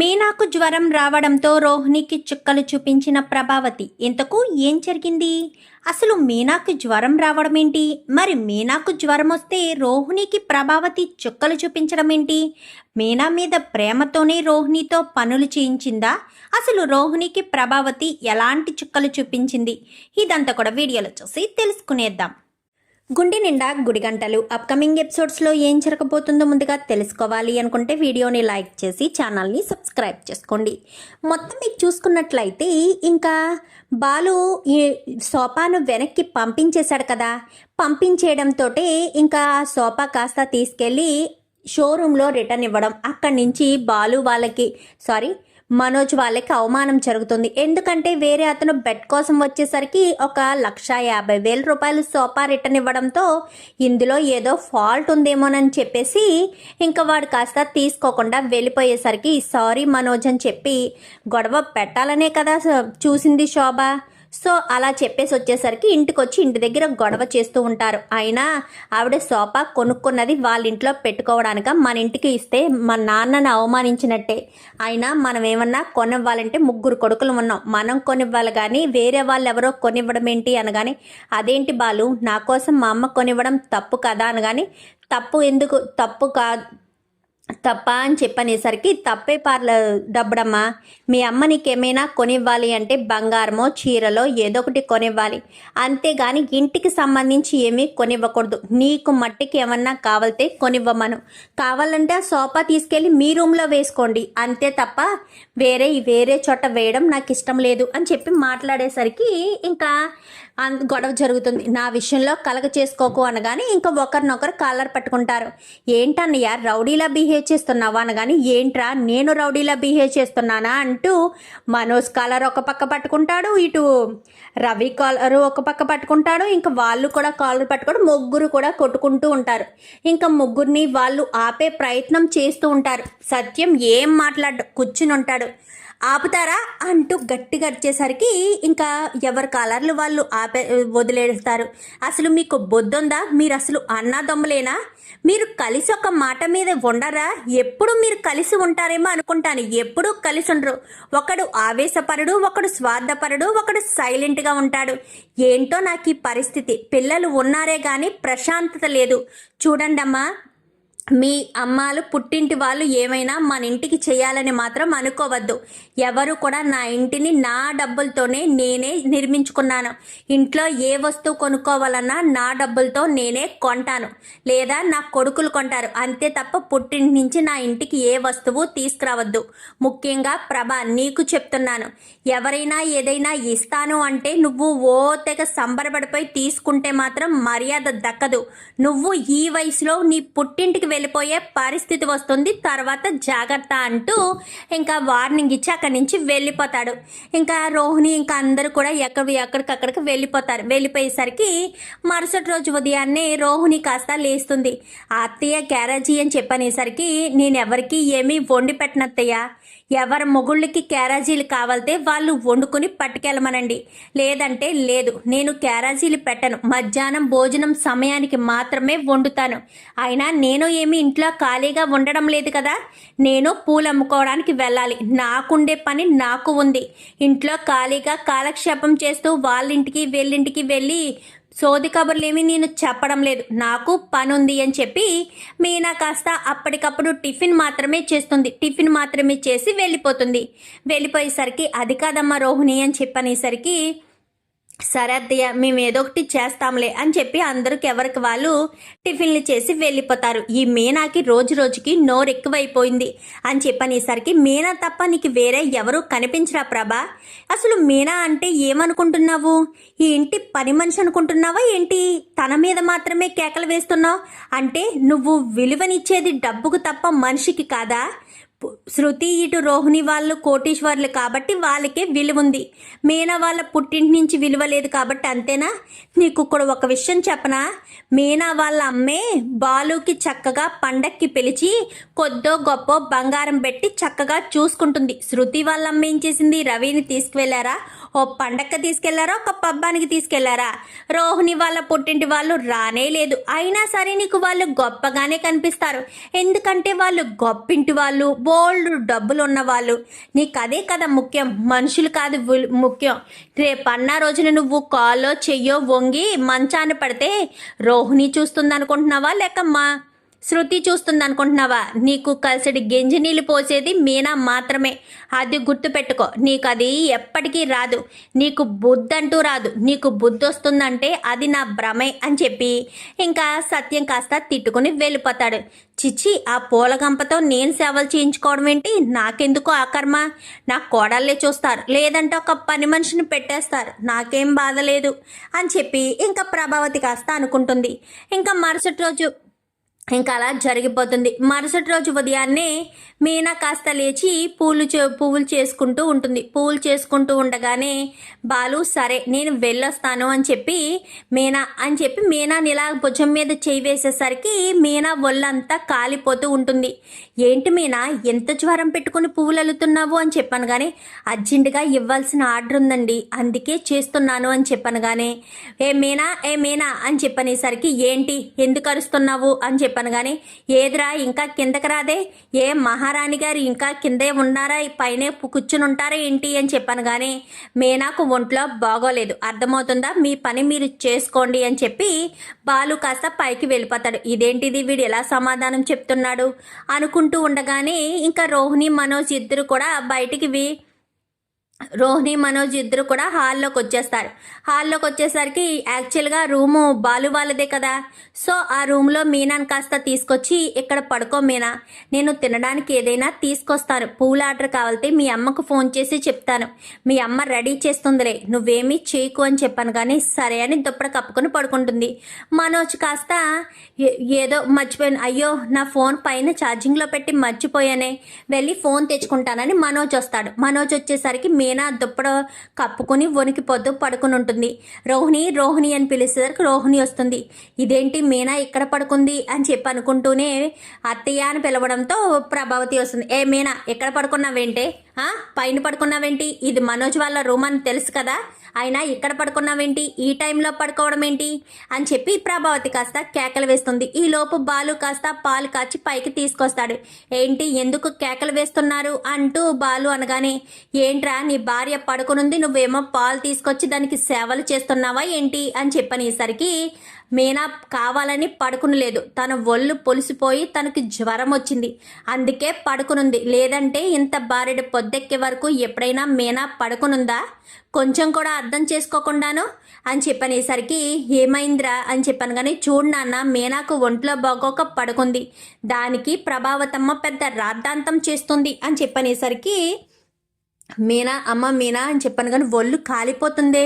మీనాకు జ్వరం రావడంతో రోహిణికి చుక్కలు చూపించిన ప్రభావతి ఇంతకు ఏం జరిగింది? అసలు మీనాకు జ్వరం రావడం ఏంటి? మరి మీనాకు జ్వరం వస్తే రోహిణికి ప్రభావతి చుక్కలు చూపించడం ఏంటి? మీనా మీద ప్రేమతోనే రోహిణితో పనులు చేయించిందా? అసలు రోహిణికి ప్రభావతి ఎలాంటి చుక్కలు చూపించింది? ఇదంతా కూడా వీడియోలో చూసి తెలుసుకునేద్దాం. గుండి నిండా గుడిగంటలు అప్కమింగ్ ఎపిసోడ్స్లో ఏం జరగబోతుందో ముందుగా తెలుసుకోవాలి అనుకుంటే వీడియోని లైక్ చేసి ఛానల్ని సబ్స్క్రైబ్ చేసుకోండి. మొత్తం మీకు చూసుకున్నట్లయితే ఇంకా బాలు ఈ సోఫాను వెనక్కి పంపించేశాడు కదా. పంపించేయడంతో ఇంకా సోపా సోఫా కాస్త తీసుకెళ్ళి షోరూంలో రిటర్న్ ఇవ్వడం. అక్కడి నుంచి బాలు వాళ్ళకి సారీ మనోజ్ వాళ్ళకి అవమానం జరుగుతుంది. ఎందుకంటే వేరే అతను బెడ్ కోసం వచ్చేసరికి ఒక లక్ష యాభై వేల రూపాయలు సోఫా రిటర్న్ ఇవ్వడంతో ఇందులో ఏదో ఫాల్ట్ ఉందేమోనని చెప్పేసి ఇంకా వాడు కాస్త తీసుకోకుండా వెళ్ళిపోయేసరికి సారీ మనోజ్ అని చెప్పి గొడవ పెట్టాలనే కదా చూసింది శోభ. సో అలా చెప్పేసి వచ్చేసరికి ఇంటికి వచ్చి ఇంటి దగ్గర గొడవ చేస్తూ ఉంటారు. అయినా ఆవిడ సోఫా కొనుక్కున్నది వాళ్ళ ఇంట్లో పెట్టుకోవడానిక మన ఇంటికి ఇస్తే మా నాన్నని అవమానించినట్టే. అయినా మనం ఏమన్నా కొనివ్వాలంటే ముగ్గురు కొడుకులు ఉన్నాం. మనం కొనివ్వాలి కానీ వేరే వాళ్ళు ఎవరో కొనివ్వడం ఏంటి అనగానే అదేంటి బాలు నా కోసం మా అమ్మ కొనివ్వడం తప్పు కదా అనగానే తప్పు ఎందుకు తప్పు కాదు తప్ప అని చెప్పనేసరికి తప్పే పార్ల డబ్బుడమ్మా. మీ అమ్మ నీకేమైనా కొనివ్వాలి అంటే బంగారమో చీరలో ఏదో ఒకటి కొనివ్వాలి. అంతేగాని ఇంటికి సంబంధించి ఏమీ కొనివ్వకూడదు. నీకు మట్టికి ఏమన్నా కావాలితే కొనివ్వమను. కావాలంటే ఆ సోఫా తీసుకెళ్ళి మీ రూమ్లో వేసుకోండి. అంతే తప్ప వేరే వేరే చోట వేయడం నాకు ఇష్టం లేదు అని చెప్పి మాట్లాడేసరికి ఇంకా గొడవ జరుగుతుంది. నా విషయంలో కలగ చేసుకోకు అనగానే ఇంకా ఒకరినొకరు కాలర్ పట్టుకుంటారు. ఏంటన్నయ్య రౌడీలా బిహేవ్ చేస్తున్నావా? అనగాని ఏంట్రా నేను రౌడీలా బిహేవ్ చేస్తున్నానా? అంటూ మనోజ్ కాలర్ ఒక పక్క పట్టుకుంటాడు. ఇటు రవి కాలర్ ఒక పక్క పట్టుకుంటాడు. ఇంకా వాళ్ళు కూడా కాలర్ పట్టుకొని ముగ్గురు కూడా కొట్టుకుంటూ ఉంటారు. ఇంకా ముగ్గురిని వాళ్ళు ఆపే ప్రయత్నం చేస్తూ ఉంటారు. సత్యం ఏం మాట్లాడు కూర్చుని ఉంటాడు ఆపుతారా అంటూ గట్టిగా వచ్చేసరికి ఇంకా ఎవరి కాలర్లు వాళ్ళు ఆపే వదిలేస్తారు. అసలు మీకు బొద్దుందా మీరు అసలు అన్నాదమ్ములేనా? మీరు కలిసి ఒక మాట మీద ఉండరా? ఎప్పుడు మీరు కలిసి ఉంటారేమో అనుకుంటాను. ఎప్పుడూ కలిసి ఉండరు. ఒకడు ఆవేశపరుడు ఒకడు స్వార్థపరుడు ఒకడు సైలెంట్గా ఉంటాడు. ఏంటో నాకు ఈ పరిస్థితి. పిల్లలు ఉన్నారే కానీ ప్రశాంతత లేదు. చూడండమ్మా మీ అమ్మాలు పుట్టింటి వాళ్ళు ఏమైనా మన ఇంటికి చేయాలని మాత్రం అనుకోవద్దు. ఎవరు కూడా నా ఇంటిని నా డబ్బులతోనే నేనే నిర్మించుకున్నాను. ఇంట్లో ఏ వస్తువు కొనుక్కోవాలన్నా నా డబ్బులతో నేనే కొంటాను. లేదా నా కొడుకులు కొంటారు. అంతే తప్ప పుట్టింటి నుంచి నా ఇంటికి ఏ వస్తువు తీసుకురావద్దు. ముఖ్యంగా ప్రభ నీకు చెప్తున్నాను. ఎవరైనా ఏదైనా ఇస్తాను అంటే నువ్వు ఓ తెగ సంబరపడిపోయి తీసుకుంటే మాత్రం మర్యాద దక్కదు. నువ్వు ఈ వయసులో నీ పుట్టింటికి వెళ్ళిపోయే పరిస్థితి వస్తుంది. తర్వాత జాగ్రత్త అంటూ ఇంకా వార్నింగ్ ఇచ్చి అక్కడి నుంచి వెళ్ళిపోతాడు. ఇంకా రోహిణి ఇంకా అందరూ కూడా ఎక్కడ ఎక్కడికక్కడికి వెళ్ళిపోతారు. వెళ్ళిపోయేసరికి మరుసటి రోజు ఉదయాన్నే రోహిణి కాస్త లేస్తుంది. అత్తయ్య క్యారేజీ అని చెప్పనేసరికి నేను ఎవరికి ఏమీ వండి పెట్టనత్తయ్య. ఎవరి మొగుళ్ళకి క్యారాజీలు కావాలితే వాళ్ళు వండుకుని పట్టుకెళ్ళమనండి. లేదంటే లేదు నేను క్యారాజీలు పెట్టను. మధ్యాహ్నం భోజనం సమయానికి మాత్రమే వండుతాను. అయినా నేను ఏమి ఇంట్లో ఖాళీగా ఉండడం లేదు కదా? నేను పూలు అమ్ముకోవడానికి వెళ్ళాలి. నాకుండే పని నాకు ఉంది. ఇంట్లో ఖాళీగా కాలక్షేపం చేస్తూ వాళ్ళ ఇంటికి వెళ్ళి సోది కబుర్లేమి నేను చెప్పడం లేదు. నాకు పని ఉంది అని చెప్పి మీనా కాస్త అప్పటికప్పుడు టిఫిన్ మాత్రమే చేస్తుంది. టిఫిన్ మాత్రమే చేసి వెళ్ళిపోతుంది. వెళ్ళిపోయేసరికి అది కాదమ్మా రోహిణి అని చెప్పనేసరికి సరే అత్తయ్య మేము ఏదో ఒకటి చేస్తాంలే అని చెప్పి అందరికి ఎవరికి వాళ్ళు టిఫిన్లు చేసి వెళ్ళిపోతారు. ఈ మీనాకి రోజు రోజుకి నోరు ఎక్కువైపోయింది అని చెప్పనేసరికి మీనా తప్ప నీకు వేరే ఎవరు కనిపించరా ప్రభా? అసలు మీనా అంటే ఏమనుకుంటున్నావు? ఈ ఇంటి పని మనిషి అనుకుంటున్నావా ఏంటి? తన మీద మాత్రమే కేకలు వేస్తున్నావు? అంటే నువ్వు విలువనిచ్చేది డబ్బుకు తప్ప మనిషికి కాదా? శృతి ఇటు రోహిణి వాళ్ళు కోటీశ్వర్లు కాబట్టి వాళ్ళకే విలువ ఉంది. మీనా వాళ్ళ పుట్టింటి నుంచి విలువ లేదు కాబట్టి అంతేనా? నీకు ఇక్కడ ఒక విషయం చెప్పనా? మీనా వాళ్ళ అమ్మే బాలుకి చక్కగా పండక్కి పిలిచి కొద్దో గొప్ప బంగారం పెట్టి చక్కగా చూసుకుంటుంది. శృతి వాళ్ళ అమ్మ ఏం చేసింది? రవిని తీసుకువెళ్ళారా? ఓ పండక్క తీసుకెళ్ళారా? ఒక పబ్బానికి తీసుకెళ్ళారా? రోహిణి వాళ్ళ పుట్టింటి వాళ్ళు రానే లేదు. అయినా సరే నీకు వాళ్ళు గొప్పగానే కనిపిస్తారు. ఎందుకంటే వాళ్ళు గొప్పింటి వాళ్ళు బోల్డ్ డబ్బులు ఉన్నవాళ్ళు నీకు అదే కదా ముఖ్యం. మనుషులు కాదు ముఖ్యం. రేపు అన్న రోజున నువ్వు కాలో చెయ్యో వంగి మంచాన పడితే రోహిణి చూస్తుంది అనుకుంటున్నావా లేక మా శృతి చూస్తుందనుకుంటున్నావా? నీకు కలిసిడి గెంజి నీళ్ళు పోసేది మీనా మాత్రమే. అది గుర్తుపెట్టుకో నీకు అది ఎప్పటికీ రాదు. నీకు బుద్ధి అంటూ రాదు. నీకు బుద్ధి వస్తుందంటే అది నా భ్రమే అని చెప్పి ఇంకా సత్యం కాస్త తిట్టుకుని వెళ్ళిపోతాడు. చిచ్చి ఆ పూలగంపతో నేను సేవలు చేయించుకోవడం ఏంటి? నాకెందుకు ఆ కర్మ నా కోడళ్ళే చూస్తారు. లేదంటే ఒక పని మనిషిని పెట్టేస్తారు. నాకేం బాధ లేదు అని చెప్పి ఇంకా ప్రభావతి కాస్త అనుకుంటుంది. ఇంకా మరుసటి రోజు ఇంకా అలా జరిగిపోతుంది. మరుసటి రోజు ఉదయాన్నే మీనా కాస్త లేచి పూలు చే పువ్వులు చేసుకుంటూ ఉంటుంది. పువ్వులు చేసుకుంటూ ఉండగానే బాలు సరే నేను వెళ్ళొస్తాను అని చెప్పి మీనా అని చెప్పి మీనాని ఇలా భుజం మీద చేయి వేసేసరికి మీనా ఒళ్ళంతా కాలిపోతూ ఉంటుంది. ఏంటి మీనా ఎంత జ్వరం పెట్టుకుని పువ్వులు అల్లుతున్నావు? అని చెప్పాను కానీ అర్జెంటుగా ఇవ్వాల్సిన ఆర్డర్ ఉందండి. అందుకే చేస్తున్నాను అని చెప్పాను కానీ ఏ మీనా ఏ మీనా అని చెప్పనేసరికి ఏంటి? ఎందుకు అరుస్తున్నావు? అని చెప్పి చెప్పాను కానీ ఏదిరా ఇంకా కిందకి రాదే? ఏ మహారాణి గారు ఇంకా కిందే ఉన్నారా? పైనే కూర్చుని ఉంటారా ఏంటి అని చెప్పాను కానీ మీనాకు ఒంట్లో బాగోలేదు. అర్థమవుతుందా? మీ పని మీరు చేసుకోండి అని చెప్పి బాలు కాస్త పైకి వెళ్ళిపోతాడు. ఇదేంటిది వీడు ఎలా సమాధానం చెప్తున్నాడు? అనుకుంటూ ఉండగానే ఇంకా రోహిణి మనోజ్ ఇద్దరు కూడా బయటికి వి రోహిణి మనోజ్ ఇద్దరు కూడా హాల్లోకి వచ్చేస్తారు. హాల్లోకి వచ్చేసరికి యాక్చువల్గా రూము బాలు వాళ్ళదే కదా. సో ఆ రూమ్లో మీనాను కాస్త తీసుకొచ్చి ఇక్కడ పడుకో మీనా. నేను తినడానికి ఏదైనా తీసుకొస్తాను పూల ఆర్డర్ కావాలంటే మీ అమ్మకు ఫోన్ చేసి చెప్తాను. మీ అమ్మ రెడీ చేస్తుందిలే. నువ్వేమీ చేయకు అని చెప్పాను కానీ సరే అని దుప్పడ కప్పుకొని పడుకుంటుంది. మనోజ్ కాస్త ఏదో మర్చిపోయాను. అయ్యో నా ఫోన్ పైన ఛార్జింగ్లో పెట్టి మర్చిపోయానే. వెళ్ళి ఫోన్ తెచ్చుకుంటానని మనోజ్ వస్తాడు. మనోజ్ వచ్చేసరికి మీ మీనా దుప్పడ కప్పుకొని పొద్దు పడుకుని ఉంటుంది. రోహిణి రోహిణి అని పిలిచేసరికి రోహిణి వస్తుంది. ఇదేంటి మీనా ఇక్కడ పడుకుంది అని చెప్పి అనుకుంటూనే అత్తయ్య అని పిలవడంతో ప్రభావతి వస్తుంది. ఏ మీనా ఎక్కడ పడుకున్నావేంటే? పైన పడుకున్నావేంటి? ఇది మనోజ్ వాళ్ళ రూమ్ అని తెలుసు కదా? అయినా ఇక్కడ పడుకున్నావేంటి? ఈ టైంలో పడుకోవడం ఏంటి అని చెప్పి ప్రభావతి కాస్త కేకలు వేస్తుంది. ఈ లోపు బాలు కాస్త పాలు కాచి పైకి తీసుకొస్తాడు. ఏంటి ఎందుకు కేకలు వేస్తున్నారు? అంటూ బాలు అనగానే ఏంట్రా నీ భార్య పడుకునుంది నువ్వేమో పాలు తీసుకొచ్చి దానికి సేవలు చేస్తున్నావా ఏంటి? అని చెప్పనేసరికి మీనా కావాలని పడుకునలేదు. తన ఒళ్ళు పొలిసిపోయి తనకి జ్వరం వచ్చింది. అందుకే పడుకునుంది. లేదంటే ఇంత బారెడు పొద్దెక్కే వరకు ఎప్పుడైనా మీనా పడుకునుందా? కొంచెం కూడా అర్థం చేసుకోకుండాను? అని చెప్పనేసరికి ఏమైందిరా? అని చెప్పాను కానీ చూడు నాన్న మీనాకు ఒంట్లో బాగోక పడుకుంది. దానికి ప్రభావతమ్మ పెద్ద రాద్ధాంతం చేస్తుంది అని చెప్పనేసరికి మీనా అమ్మ మీనా అని చెప్పాను కానీ ఒళ్ళు కాలిపోతుందే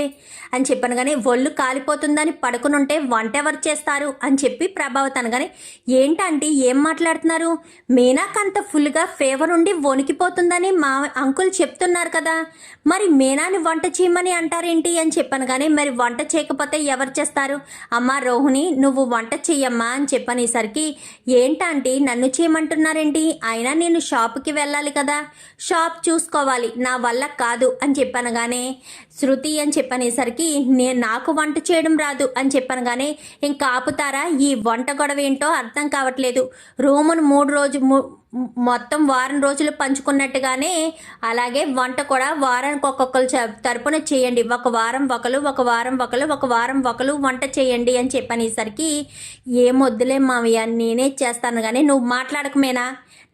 అని చెప్పాను కానీ ఒళ్ళు కాలిపోతుందని పడుకునుంటే వంట ఎవరు చేస్తారు అని చెప్పి ప్రభావత్ అనగానే ఏంటంటే ఏం మాట్లాడుతున్నారు? మీనాకంత ఫుల్గా ఫేవర్ ఉండి వణికిపోతుందని మా అంకుల్ చెప్తున్నారు కదా. మరి మీనాని వంట చేయమని అంటారేంటి? అని చెప్పాను కానీ మరి వంట చేయకపోతే ఎవరు చేస్తారు? అమ్మ రోహిణి నువ్వు వంట చెయ్యమ్మా అని చెప్పనేసరికి ఏంటంటే నన్ను చేయమంటున్నారేంటి? అయినా నేను షాప్కి వెళ్ళాలి కదా. షాప్ చూసుకోవాలి. నా వల్ల కాదు అని చెప్పనగానే శృతి అని చెప్పనేసరికి నేను నాకు వంట చేయడం రాదు అని చెప్పనగానే ఇంకా ఆపుతారా? ఈ వంట గొడవ ఏంటో అర్థం కావట్లేదు. రూమును మూడు రోజు మొత్తం వారం రోజులు పంచుకున్నట్టుగానే అలాగే వంట కూడా వారానికి ఒక్కొక్కరు తరపున చేయండి. ఒక వారం ఒకరు ఒక వారం ఒకరు ఒక వారం ఒకరు వంట చేయండి అని చెప్పనేసరికి ఏం వద్దులే మావయ్య నేనే చేస్తాను కానీ నువ్వు మాట్లాడకమేనా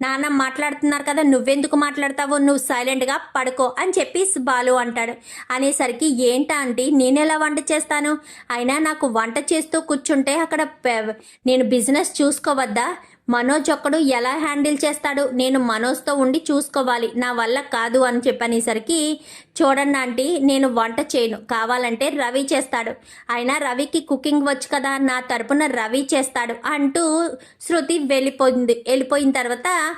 నాన్న మాట్లాడుతున్నారు కదా నువ్వెందుకు మాట్లాడతావు నువ్వు సైలెంట్గా పడుకో అని చెప్పి బాలు అంటాడు. అనేసరికి ఏంటా అండి నేను ఎలా వంట చేస్తాను? అయినా నాకు వంట చేస్తూ కూర్చుంటే అక్కడ పె- నేను బిజినెస్ చూసుకోవద్దా? మనోజ్ ఒక్కడు ఎలా హ్యాండిల్ చేస్తాడు? నేను మనోజ్తో ఉండి చూసుకోవాలి. నా వల్ల కాదు అని చెప్పనేసరికి చూడండి ఆంటీ నేను వంట చేయను. కావాలంటే రవి చేస్తాడు. అయినా రవికి కుకింగ్ వచ్చు కదా నా తరపున రవి చేస్తాడు అంటూ శృతి వెళ్ళిపోయింది. వెళ్ళిపోయిన తర్వాత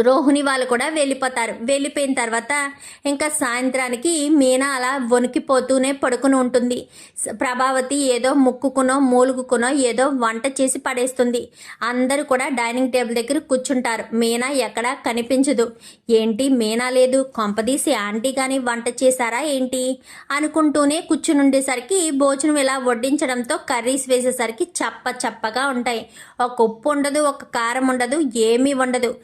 రోహిణి వాళ్ళు కూడా వెళ్ళిపోతారు. వెళ్ళిపోయిన తర్వాత ఇంకా సాయంత్రానికి మీనా అలా వణికిపోతూనే పడుకుని ఉంటుంది. ప్రభావతి ఏదో ముక్కుకునో మూలుగుకునో ఏదో వంట చేసి పడేస్తుంది. అందరూ కూడా డైనింగ్ టేబుల్ దగ్గర కూర్చుంటారు. మీనా ఎక్కడా కనిపించదు. ఏంటి మీనా లేదు? కొంపదీసి ఆంటీ కానీ వంట చేశారా ఏంటి? అనుకుంటూనే కూర్చుని ఉండేసరికి భోజనం ఇలా వడ్డించడంతో కర్రీస్ వేసేసరికి చప్ప చప్పగా ఉంటాయి. ఒక ఉప్పు ఉండదు ఒక కారం ఉండదు ఏమీ ఉండదు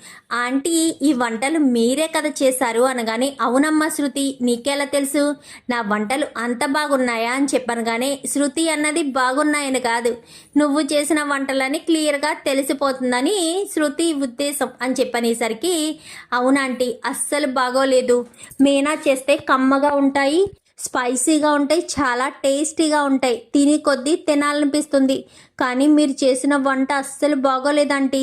ఆంటీ ఈ వంటలు మీరే కదా చేశారు అనగానే అవునమ్మా శృతి నీకెలా తెలుసు? నా వంటలు అంత బాగున్నాయా? అని చెప్పనగానే శృతి అన్నది బాగున్నాయని కాదు. నువ్వు చేసిన వంటలని క్లియర్గా తెలిసిపోతుందని శృతి ఉద్దేశం అని చెప్పనేసరికి అవునాంటీ అస్సలు బాగోలేదు. మీనా చేస్తే కమ్మగా ఉంటాయి స్పైసీగా ఉంటాయి చాలా టేస్టీగా ఉంటాయి. తిని కొద్దీ తినాలనిపిస్తుంది. కానీ మీరు చేసిన వంట అస్సలు బాగోలేదంటీ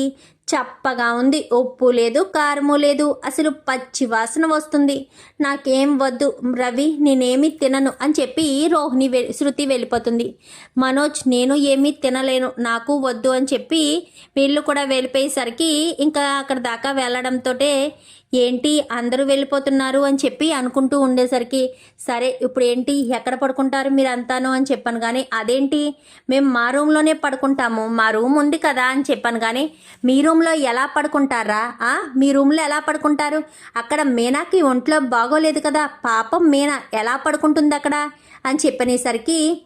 చప్పగా ఉంది. ఉప్పు లేదు కారము లేదు. అసలు పచ్చి వాసన వస్తుంది. నాకేం వద్దు రవి నేనేమీ తినను అని చెప్పి రోహిణి శృతి వెళ్ళిపోతుంది. మనోజ్ నేను ఏమీ తినలేను నాకు వద్దు అని చెప్పి వీళ్ళు కూడా వెళ్ళిపోయేసరికి ఇంకా అక్కడ దాకా వెళ్ళడంతో ఏంటి అందరూ వెళ్ళిపోతున్నారు అని చెప్పి అనుకుంటూ ఉండేసరికి సరే ఇప్పుడు ఏంటి ఎక్కడ పడుకుంటారు మీరు అంతాను అని చెప్పాను కానీ అదేంటి మేము మా రూమ్లోనే పడుకుంటాము మా రూమ్ ఉంది కదా అని చెప్పాను కానీ మీ రూమ్లో ఎలా పడుకుంటారా? ఆ? మీ రూమ్లో ఎలా పడుకుంటారు? అక్కడ మీనాకి ఒంట్లో బాగోలేదు కదా. పాపం మీనా ఎలా పడుకుంటుంది అక్కడ అని చెప్పనేసరికి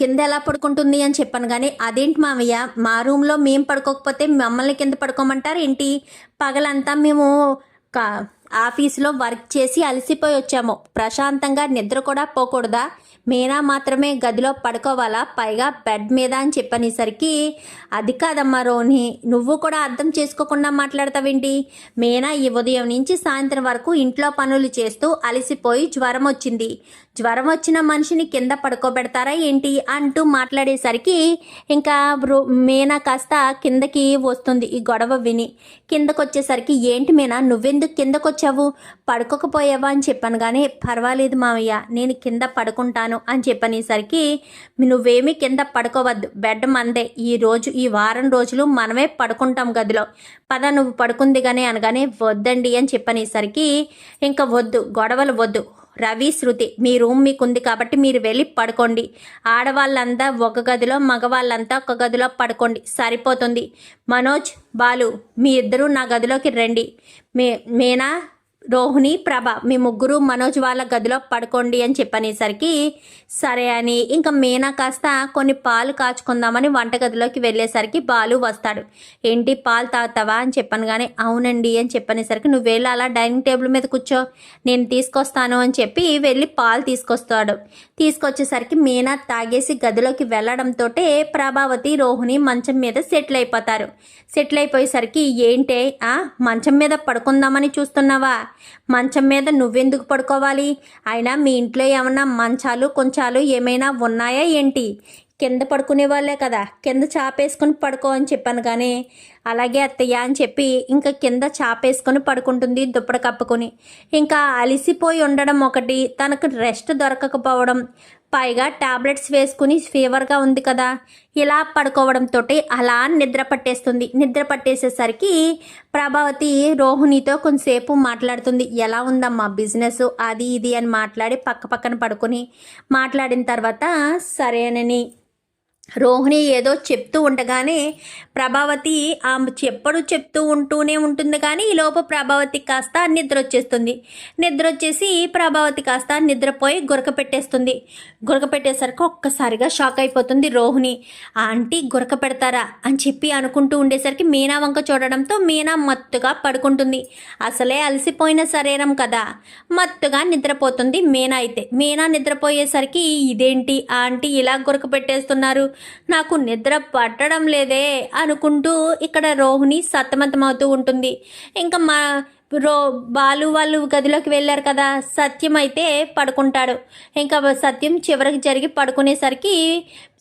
కింద ఎలా పడుకుంటుంది? అని చెప్పాను. కానీ అదేంటి మామయ్య మా రూమ్లో మేము పడుకోకపోతే మమ్మల్ని కింద పడుకోమంటారు ఏంటి? పగలంతా మేము కా వర్క్ చేసి అలసిపోయి వచ్చాము. ప్రశాంతంగా నిద్ర కూడా పోకూడదా? మీనా మాత్రమే గదిలో పడుకోవాలా? పైగా బెడ్ మీద అని చెప్పనేసరికి అది కాదమ్మా రోని నువ్వు కూడా అర్థం చేసుకోకుండా మాట్లాడతావేంటి? మీనా ఈ ఉదయం నుంచి సాయంత్రం వరకు ఇంట్లో పనులు చేస్తూ అలసిపోయి జ్వరం వచ్చింది. జ్వరం వచ్చిన మనిషిని కింద పడుకోబెడతారా ఏంటి? అంటూ మాట్లాడేసరికి ఇంకా మీనా కాస్త కిందకి వస్తుంది ఈ గొడవ విని. కిందకు వచ్చేసరికి ఏంటి మీనా నువ్వెందుకు కిందకు వచ్చావు పడుకోకపోయావా? అని చెప్పాను కానీ పర్వాలేదు మావయ్య నేను కింద పడుకుంటాను. అని చెప్పనేసరికి నువ్వేమీ కింద పడుకోవద్దు. బెడ్ మందే. ఈ రోజు ఈ వారం రోజులు మనమే పడుకుంటాం గదిలో. పద నువ్వు పడుకుంది కానీ అనగానే వద్దండి అని చెప్పనేసరికి ఇంకా వద్దు గొడవలు వద్దు. రవి శృతి మీ రూమ్ మీకుంది కాబట్టి మీరు వెళ్ళి పడుకోండి. ఆడవాళ్ళంతా ఒక గదిలో మగవాళ్ళంతా ఒక గదిలో పడుకోండి. సరిపోతుంది. మనోజ్ బాలు మీ ఇద్దరు నా గదిలోకి రండి. మే మీనా రోహిణి ప్రభ మీ ముగ్గురు మనోజ్ వాళ్ళ గదిలో పడుకోండి అని చెప్పనేసరికి సరే అని ఇంకా మీనా కాస్త కొన్ని పాలు కాచుకుందామని వంటగదిలోకి వెళ్ళేసరికి బాలు వస్తాడు. ఏంటి పాలు తాగుతావా అని చెప్పాను కానీ అవునండి అని చెప్పనేసరికి నువ్వు వెళ్ళి అలా డైనింగ్ టేబుల్ మీద కూర్చో నేను తీసుకొస్తాను అని చెప్పి వెళ్ళి పాలు తీసుకొస్తాడు. తీసుకొచ్చేసరికి మీనా తాగేసి గదిలోకి వెళ్ళడంతో ప్రభావతి రోహిణి మంచం మీద సెటిల్ అయిపోతారు. సెటిల్ అయిపోయేసరికి ఏంటే ఆ మంచం మీద పడుకుందామని చూస్తున్నావా? మంచం మీద నువ్వెందుకు పడుకోవాలి? అయినా మీ ఇంట్లో ఏమన్నా మంచాలు కొంచాలు ఏమైనా ఉన్నాయా ఏంటి? కింద పడుకునే వాళ్ళే కదా. కింద చాపేసుకొని పడుకో అని చెప్పాను కానీ అలాగే అత్తయ్య అని చెప్పి ఇంకా కింద చాపేసుకొని పడుకుంటుంది దుప్పటి కప్పుకొని. ఇంకా అలిసిపోయి ఉండడం ఒకటి తనకు రెస్ట్ దొరకకపోవడం పైగా టాబ్లెట్స్ వేసుకుని ఫీవర్గా ఉంది కదా. ఇలా పడుకోవడంతో అలా నిద్ర పట్టేస్తుంది. నిద్ర పట్టేసేసరికి ప్రభావతి రోహిణితో కొంతసేపు మాట్లాడుతుంది. ఎలా ఉందమ్మా బిజినెస్? అది ఇది అని మాట్లాడి పక్క పక్కన పడుకొని మాట్లాడిన తర్వాత సరేనని రోహిణి ఏదో చెప్తూ ఉండగానే ప్రభావతి ఆమె చెప్పడు చెప్తూ ఉంటూనే ఉంటుంది కానీ ఈ లోపు ప్రభావతి కాస్త నిద్ర వచ్చేస్తుంది నిద్ర వచ్చేసి ప్రభావతి కాస్త నిద్రపోయి గురక పెట్టేస్తుంది. గురక పెట్టేసరికి ఒక్కసారిగా షాక్ అయిపోతుంది రోహిణి. ఆంటీ గురక పెడతారా? అని చెప్పి అనుకుంటూ ఉండేసరికి మీనా వంక చూడడంతో మీనా మత్తుగా పడుకుంటుంది. అసలే అలసిపోయిన శరీరం కదా. మత్తుగా నిద్రపోతుంది మీనా అయితే. మీనా నిద్రపోయేసరికి ఇదేంటి? ఆంటీ ఇలా గురక పెట్టేస్తున్నారు. నాకు నిద్ర పట్టడం లేదే అనుకుంటూ ఇక్కడ రోహిణి సతమతమవుతూ ఉంటుంది. ఇంకా మా రో బాలు వాళ్ళు గదిలోకి వెళ్ళారు కదా సత్యం అయితే పడుకుంటాడు. ఇంకా సత్యం చివరికి జరిగి పడుకునేసరికి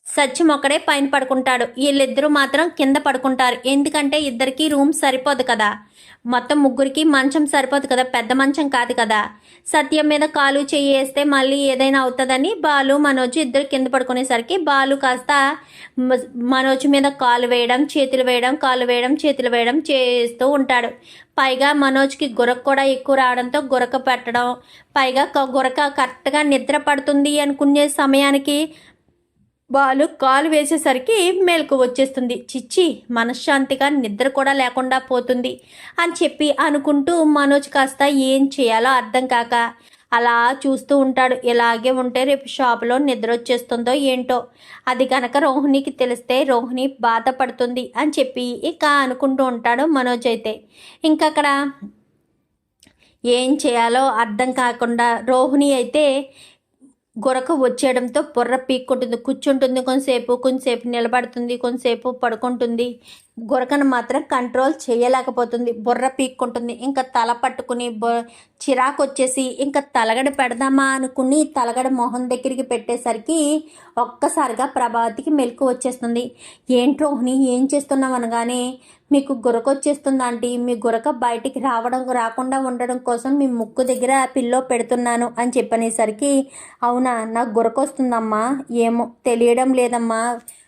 సత్యం ఒక్కడే పైన పడుకుంటాడు. వీళ్ళిద్దరూ మాత్రం కింద పడుకుంటారు. ఎందుకంటే ఇద్దరికి రూమ్ సరిపోదు కదా. మొత్తం ముగ్గురికి మంచం సరిపోదు కదా. పెద్ద మంచం కాదు కదా. సత్యం మీద కాలు చెయ్యి వేస్తే మళ్ళీ ఏదైనా అవుతుందని బాలు మనోజ్ ఇద్దరు కింద పడుకునేసరికి బాలు కాస్త మనోజ్ మీద కాలు వేయడం చేతులు వేయడం కాలు వేయడం చేతులు వేయడం చేస్తూ ఉంటాడు. పైగా మనోజ్కి గురక కూడా ఎక్కువ రావడంతో గురక పెట్టడం పైగా క- గురక కరెక్ట్గా నిద్ర పడుతుంది అనుకునే సమయానికి బాలు కాలు వేసేసరికి మెలకు వచ్చేస్తుంది. చిచ్చి మనశ్శాంతిగా నిద్ర కూడా లేకుండా పోతుంది అని చెప్పి అనుకుంటూ మనోజ్ కాస్త ఏం చేయాలో అర్థం కాక అలా చూస్తూ ఉంటాడు. ఇలాగే ఉంటే రేపు షాపులో నిద్ర వచ్చేస్తుందో ఏంటో. అది కనుక రోహిణికి తెలిస్తే రోహిణి బాధపడుతుంది అని చెప్పి ఇక అనుకుంటూ ఉంటాడు మనోజ్ అయితే. ఇంకా అక్కడ ఏం చేయాలో అర్థం కాకుండా రోహిణి అయితే గొరక వచ్చేయడంతో బుర్ర పీక్కుంటుంది కూర్చుంటుంది కొంతసేపు కొంతసేపు నిలబడుతుంది కొంతసేపు పడుకుంటుంది. గురకను మాత్రం కంట్రోల్ చేయలేకపోతుంది. బుర్ర పీక్కుంటుంది. ఇంకా తల పట్టుకుని బొ చిరాకు వచ్చేసి ఇంకా తలగడ పెడదామా అనుకుని తలగడ మొహం దగ్గరికి పెట్టేసరికి ఒక్కసారిగా ప్రభావతికి మెలకు వచ్చేస్తుంది. ఏంటి రోహిణి ఏం చేస్తున్నావు అనగానే మీకు గురక వచ్చేస్తుంది ఆంటీ. మీ గురక బయటికి రావడం రాకుండా ఉండడం కోసం మీ ముక్కు దగ్గర పిల్లో పెడుతున్నాను అని చెప్పనేసరికి అవునా నాకు గురక వస్తుందమ్మా ఏమో తెలియడం లేదమ్మా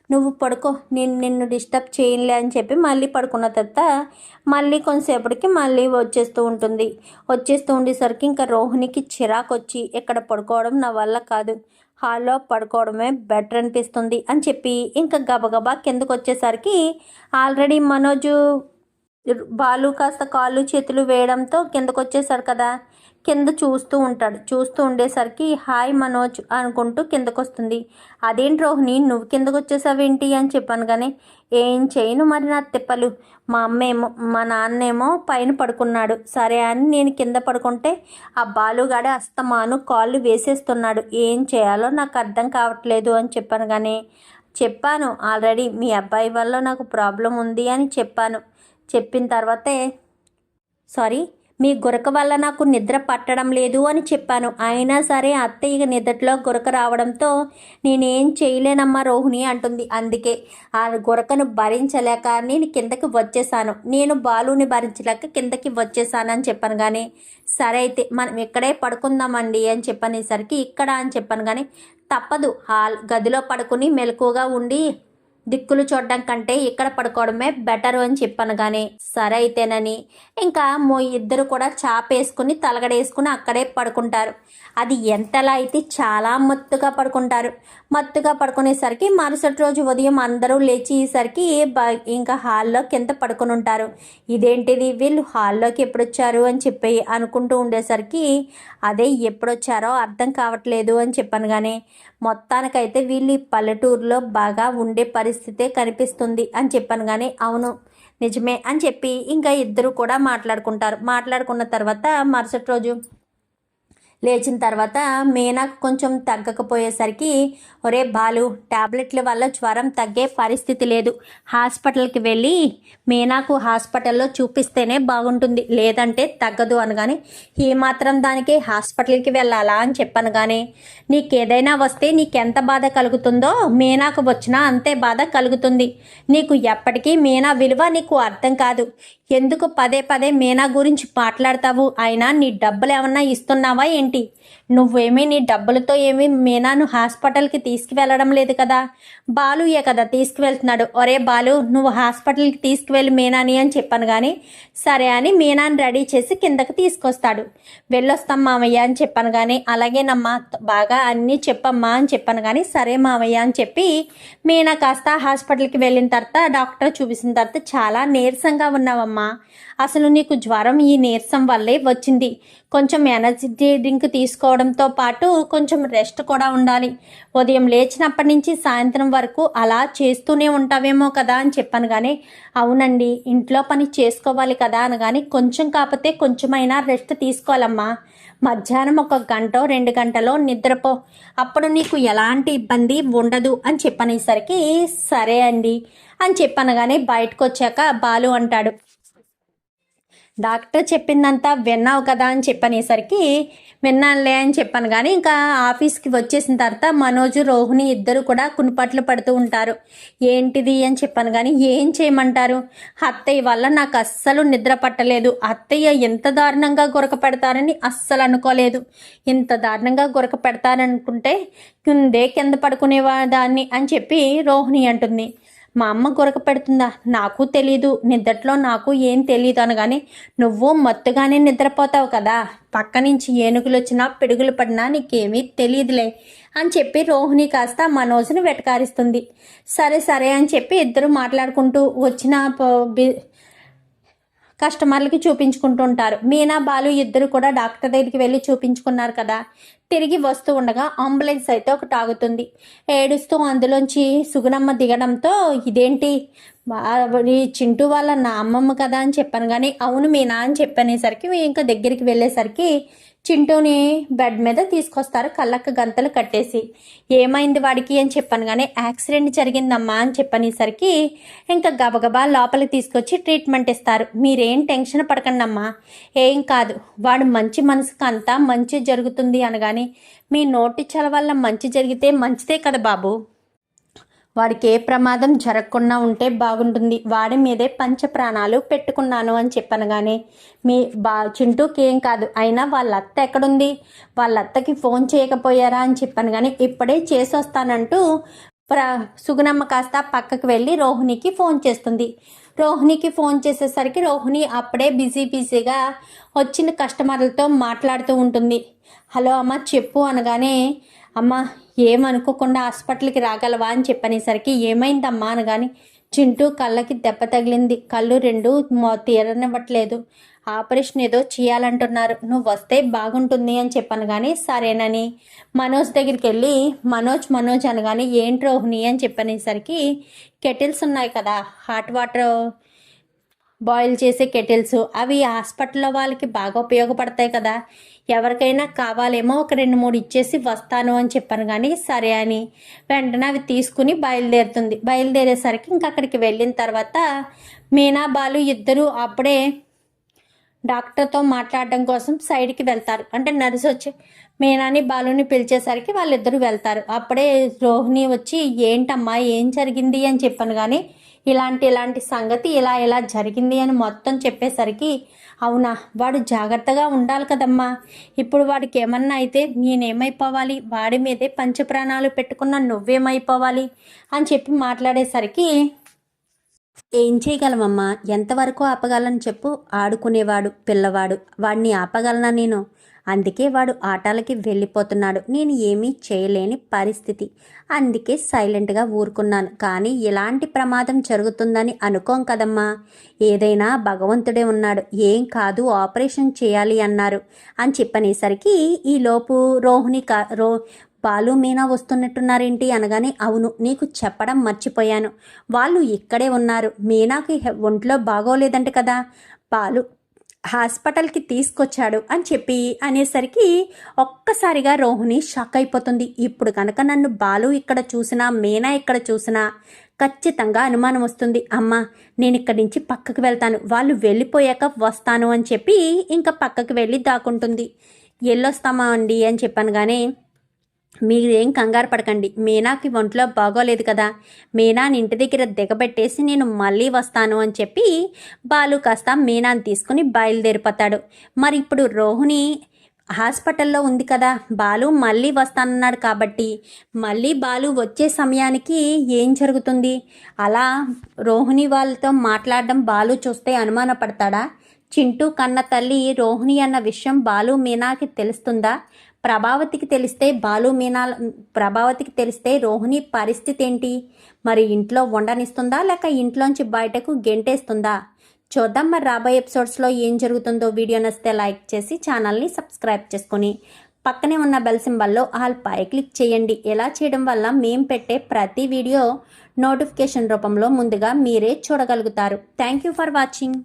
నువ్వు పడుకో నేను నిన్ను డిస్టర్బ్ చేయలే అని చెప్పి మళ్ళీ పడుకున్న తర్వాత మళ్ళీ కొంతసేపటికి మళ్ళీ వచ్చేస్తూ ఉంటుంది. వచ్చేస్తూ ఉండేసరికి ఇంకా రోహిణికి చిరాకు వచ్చి ఇక్కడ పడుకోవడం నా వల్ల కాదు హాల్లో పడుకోవడమే బెటర్ అనిపిస్తుంది అని చెప్పి ఇంకా గబగబా కిందకు వచ్చేసరికి ఆల్రెడీ మనోజు బాలు కాస్త కాళ్ళు చేతులు వేయడంతో కిందకు వచ్చేసారు కదా. కింద చూస్తూ ఉంటాడు. చూస్తూ ఉండేసరికి హాయ్ మనోజ్ అనుకుంటూ కిందకు వస్తుంది అదేంటి రోహిణి నువ్వు కిందకు వచ్చేసావేంటి అని చెప్పాను కానీ ఏం చేయను మరి నా తిప్పలు. మా అమ్మేమో మా నాన్నేమో పైన పడుకున్నాడు. సరే అని నేను కింద పడుకుంటే ఆ బాలుగాడే అస్తమాను కాళ్ళు వేసేస్తున్నాడు. ఏం చేయాలో నాకు అర్థం కావట్లేదు అని చెప్పాను కానీ చెప్పాను. ఆల్రెడీ మీ అబ్బాయి వల్ల నాకు ప్రాబ్లం ఉంది అని చెప్పాను. చెప్పిన తర్వాతే సారీ మీ గురక వల్ల నాకు నిద్ర పట్టడం లేదు అని చెప్పాను. అయినా సరే అత్తయ్య నిద్రలో గురక రావడంతో నేనేం చేయలేనమ్మా రోహిణి అంటుంది. అందుకే ఆ గురకను భరించలేక నేను కిందకి వచ్చేసాను. నేను బాలుని భరించలేక కిందకి వచ్చేసాను అని చెప్పాను కానీ సరే అయితే మనం ఇక్కడే పడుకుందామండి అని చెప్పనేసరికి ఇక్కడ అని చెప్పాను కానీ తప్పదు. హాల్ గదిలో పడుకుని మెలకుగా ఉండి దిక్కులు చూడడం కంటే ఇక్కడ పడుకోవడమే బెటర్ అని చెప్పాను కానీ సరే అయితేనని. ఇంకా మో ఇద్దరు కూడా చాపేసుకుని తలగడేసుకుని అక్కడే పడుకుంటారు. అది ఎంతలా అయితే చాలా మత్తుగా పడుకుంటారు. మత్తుగా పడుకునేసరికి మరుసటి రోజు ఉదయం అందరూ లేచేసరికి ఇంకా హాల్లో కింద పడుకుని ఉంటారు? ఇదేంటిది? వీళ్ళు హాల్లోకి ఎప్పుడు వచ్చారు అని చెప్పి అనుకుంటూ ఉండేసరికి అదే ఎప్పుడు వచ్చారో అర్థం కావట్లేదు అని చెప్పాను కానీ మొత్తానికైతే వీళ్ళు పల్లెటూరులో బాగా ఉండే పరిస్థితే కనిపిస్తుంది అని చెప్పాను కానీ అవును నిజమే అని చెప్పి ఇంకా ఇద్దరు కూడా మాట్లాడుకుంటారు. మాట్లాడుకున్న తర్వాత మరుసటి రోజు లేచిన తర్వాత మీనాకు కొంచెం తగ్గకపోయేసరికి ఒరే బాలు టాబ్లెట్ల వల్ల జ్వరం తగ్గే పరిస్థితి లేదు. హాస్పిటల్కి వెళ్ళి మీనాకు హాస్పిటల్లో చూపిస్తేనే బాగుంటుంది. లేదంటే తగ్గదు అనగానే ఈ మాత్రం దానికి హాస్పిటల్కి వెళ్ళాలా అని చెప్పాను కానీ నీకేదైనా వస్తే నీకెంత బాధ కలుగుతుందో మీనాకు వచ్చినా అంతే బాధ కలుగుతుంది. నీకు ఎప్పటికీ మీనా విలువ నీకు అర్థం కాదు. ఎందుకు పదే పదే మీనా గురించి మాట్లాడతావు? అయినా నీ డబ్బులు ఏమన్నా ఇస్తున్నావా ఏంటి? నువ్వేమీ నీ డబ్బులతో ఏమీ మీనాను హాస్పిటల్కి తీసుకువెళ్ళడం లేదు కదా? బాలుయే కదా తీసుకువెళ్తున్నాడు. ఒరే బాలు నువ్వు హాస్పిటల్కి తీసుకువెళ్ళి మీనాని అని చెప్పాను కానీ సరే అని మీనాని రెడీ చేసి కిందకి తీసుకొస్తాడు. వెళ్ళొస్తాం మామయ్య అని చెప్పాను కానీ అలాగేనమ్మా బాగా అన్నీ చెప్పమ్మా అని చెప్పాను కానీ సరే మామయ్య అని చెప్పి మీనా కాస్త హాస్పిటల్కి వెళ్ళిన తర్వాత డాక్టర్ చూపించిన తర్వాత చాలా నీరసంగా ఉన్నావమ్మా. అసలు నీకు జ్వరం ఈ నీరసం వల్లే వచ్చింది. కొంచెం ఎనర్జీ డ్రింక్ తీసుకోవడంతో పాటు కొంచెం రెస్ట్ కూడా ఉండాలి. ఉదయం లేచినప్పటి నుంచి సాయంత్రం వరకు అలా చేస్తూనే ఉంటావేమో కదా అని చెప్పాను కానీ అవునండి ఇంట్లో పని చేసుకోవాలి కదా అనగాని కొంచెం కాకపోతే కొంచెమైనా రెస్ట్ తీసుకోవాలమ్మా. మధ్యాహ్నం ఒక గంట రెండు గంటలో నిద్రపో. అప్పుడు నీకు ఎలాంటి ఇబ్బంది ఉండదు అని చెప్పనేసరికి సరే అండి అని చెప్పనగానే బయటకు వచ్చాక బాలు అంటాడు. డాక్టర్ చెప్పిందంతా విన్నావు కదా అని చెప్పనేసరికి విన్నానులే అని చెప్పాను. కానీ ఇంకా ఆఫీస్కి వచ్చేసిన తర్వాత మనోజు రోహిణి ఇద్దరు కూడా కునిపట్లు పడుతూ ఉంటారు. ఏంటిది అని చెప్పాను. కానీ ఏం చేయమంటారు? అత్తయ్య వల్ల నాకు అస్సలు నిద్ర పట్టలేదు. అత్తయ్య ఎంత దారుణంగా గురక పెడతారని అస్సలు అనుకోలేదు. ఇంత దారుణంగా గురక పెడతారనుకుంటే కిందే కింద పడుకునేవా దాన్ని అని చెప్పి రోహిణి అంటుంది. మా అమ్మ గురక పెడుతుందా? నాకు తెలీదు. నిద్రలో నాకు ఏం తెలీదు అనగానే నువ్వు మత్తుగానే నిద్రపోతావు కదా. పక్క నుంచి ఏనుగులు వచ్చినా పిడుగులు పడినా నీకేమీ తెలియదులే అని చెప్పి రోహిణి కాస్త మనోజ్ని వెటకారిస్తుంది. సరే సరే అని చెప్పి ఇద్దరు మాట్లాడుకుంటూ వచ్చిన కస్టమర్లకి చూపించుకుంటుంటారు. మీనా బాలు ఇద్దరు కూడా డాక్టర్ దగ్గరికి వెళ్ళి చూపించుకున్నారు కదా. తిరిగి వస్తూ ఉండగా అంబులెన్స్ అయితే ఒకటి ఆగుతుంది. ఏడుస్తూ అందులోంచి సుగుణమ్మ దిగడంతో ఇదేంటి? ఈ చింటూ వాళ్ళ నా అమ్మమ్మ కదా అని చెప్పాను. కానీ అవును మీ అని చెప్పనేసరికి ఇంకా దగ్గరికి వెళ్ళేసరికి చింటూని బెడ్ మీద తీసుకొస్తారు కళ్ళకు గంతలు కట్టేసి. ఏమైంది వాడికి అని చెప్పాను. కానీ యాక్సిడెంట్ జరిగిందమ్మా అని చెప్పనేసరికి ఇంకా గబగబా లోపలికి తీసుకొచ్చి ట్రీట్మెంట్ ఇస్తారు. మీరేం టెన్షన్ పడకండి అమ్మా ఏం కాదు వాడు మంచి మనసుకు అంతా మంచి జరుగుతుంది అనగాని మీ నోటి చల వల్ల మంచి జరిగితే మంచిదే కదా బాబు. వాడికి ఏ ప్రమాదం జరగకుండా ఉంటే బాగుంటుంది. వాడి మీదే పంచ ప్రాణాలు పెట్టుకున్నాను అని చెప్పాను కానీ మీ బా చింటూకి ఏం కాదు. అయినా వాళ్ళ అత్త ఎక్కడుంది? వాళ్ళ అత్తకి ఫోన్ చేయకపోయారా అని చెప్పాను కానీ ఇప్పుడే చేసి వస్తానంటూ ప్ర సుగుణమ్మ కాస్త పక్కకు వెళ్ళి రోహిణికి ఫోన్ చేస్తుంది. రోహిణికి ఫోన్ చేసేసరికి రోహిణి అప్పుడే బిజీ బిజీగా వచ్చిన కస్టమర్లతో మాట్లాడుతూ ఉంటుంది. హలో అమ్మ చెప్పు అనగానే అమ్మ ఏమనుకోకుండా హాస్పిటల్కి రాగలవా అని చెప్పనేసరికి ఏమైందమ్మా అనగాని చింటూ కళ్ళకి దెబ్బ తగిలింది. కళ్ళు రెండు తీరనివ్వట్లేదు. ఆపరేషన్ ఏదో చేయాలంటున్నారు. నువ్వు వస్తే బాగుంటుంది అని చెప్పాను కానీ సరేనని మనోజ్ దగ్గరికి వెళ్ళి మనోజ్ మనోజ్ అనగానే ఏంటి రోహిణి అని చెప్పనేసరికి కెటిల్స్ ఉన్నాయి కదా. హాట్ వాటర్ బాయిల్ చేసే కెటిల్స్. అవి హాస్పిటల్లో వాళ్ళకి బాగా ఉపయోగపడతాయి కదా. ఎవరికైనా కావాలేమో ఒక రెండు మూడు ఇచ్చేసి వస్తాను అని చెప్పాను కానీ సరే అని. వెంటనే అవి తీసుకుని బయలుదేరుతుంది. బయలుదేరేసరికి ఇంకా అక్కడికి వెళ్ళిన తర్వాత మీనా బాలు ఇద్దరు అప్పుడే డాక్టర్తో మాట్లాడడం కోసం సైడ్కి వెళ్తారు. అంటే నర్సు వచ్చి మీనాని బాలుని పిలిచేసరికి వాళ్ళిద్దరూ వెళ్తారు. అప్పుడే రోహిణి వచ్చి ఏంటమ్మా ఏం జరిగింది? అని చెప్పాను కానీ ఇలాంటి ఇలాంటి సంగతి ఇలా ఇలా జరిగింది అని మొత్తం చెప్పేసరికి అవునా వాడు జాగ్రత్తగా ఉండాలి కదమ్మా. ఇప్పుడు వాడికి ఏమన్నా అయితే నేనేమైపోవాలి? వాడి మీదే పంచప్రాణాలు పెట్టుకున్న నువ్వేమైపోవాలి? అని చెప్పి మాట్లాడేసరికి ఏం చేయగలమమ్మా ఎంతవరకు ఆపగలను చెప్పు? ఆడుకునేవాడు పిల్లవాడు. వాడిని ఆపగలనా నేను? అందుకే వాడు ఆటలకి వెళ్ళిపోతున్నాడు. నేను ఏమీ చేయలేని పరిస్థితి. అందుకే సైలెంట్గా ఊరుకున్నాను. కానీ ఇలాంటి ప్రమాదం జరుగుతుందని అనుకోం కదమ్మా. ఏదైనా భగవంతుడే ఉన్నాడు. ఏం కాదు ఆపరేషన్ చేయాలి అన్నారు. అని చెప్పనేసరికి ఈలోపు రోహిణి కా రో బాలు మీనా వస్తున్నట్టున్నారేంటి అనగానే అవును నీకు చెప్పడం మర్చిపోయాను. వాళ్ళు ఇక్కడే ఉన్నారు. మీనాకి ఒంట్లో బాగోలేదంట కదా. బాలు హాస్పిటల్కి తీసుకొచ్చాడు అని చెప్పి అనేసరికి ఒక్కసారిగా రోహిణి షాక్ అయిపోతుంది. ఇప్పుడు కనుక నన్ను బాలు ఇక్కడ చూసినా మీనా ఇక్కడ చూసినా ఖచ్చితంగా అనుమానం వస్తుంది. అమ్మ నేను ఇక్కడి నుంచి పక్కకు వెళ్తాను. వాళ్ళు వెళ్ళిపోయాక వస్తాను అని చెప్పి ఇంకా పక్కకు వెళ్ళి దాక్కుంటుంది. ఎల్లొస్తామా అండి? అని చెప్పాను కానీ మీరేం కంగారు పడకండి. మీనాకి ఒంట్లో బాగోలేదు కదా. మీనాని ఇంటి దగ్గర దిగబెట్టేసి నేను మళ్ళీ వస్తాను అని చెప్పి బాలు కాస్త మీనాని తీసుకుని బయలుదేరిపోతాడు. మరి ఇప్పుడు రోహిణి హాస్పిటల్లో ఉంది కదా. బాలు మళ్ళీ వస్తానన్నాడు కాబట్టి మళ్ళీ బాలు వచ్చే సమయానికి ఏం జరుగుతుంది? అలా రోహిణి వాళ్ళతో మాట్లాడడం బాలు చూస్తే అనుమానపడతాడా? చింటూ కన్న తల్లి రోహిణి అన్న విషయం బాలు మీనాకి తెలుస్తుందా? ప్రభావతికి తెలిస్తే బాలు మీనా ప్రభావతికి తెలిస్తే రోహిణి పరిస్థితి ఏంటి? మరి ఇంట్లో ఉండనిస్తుందా లేక ఇంట్లోంచి బయటకు గెంటేస్తుందా? చూద్దాం మరి రాబోయే ఎపిసోడ్స్లో ఏం జరుగుతుందో వీడియో నచ్చితే లైక్ చేసి ఛానల్ని సబ్స్క్రైబ్ చేసుకొని పక్కనే ఉన్న బెల్ సింబల్లో ఆల్ పై క్లిక్ చేయండి. ఎలా చేయడం వల్ల మేము పెట్టే ప్రతి వీడియో నోటిఫికేషన్ రూపంలో ముందుగా మీరే చూడగలుగుతారు. Thank you for watching.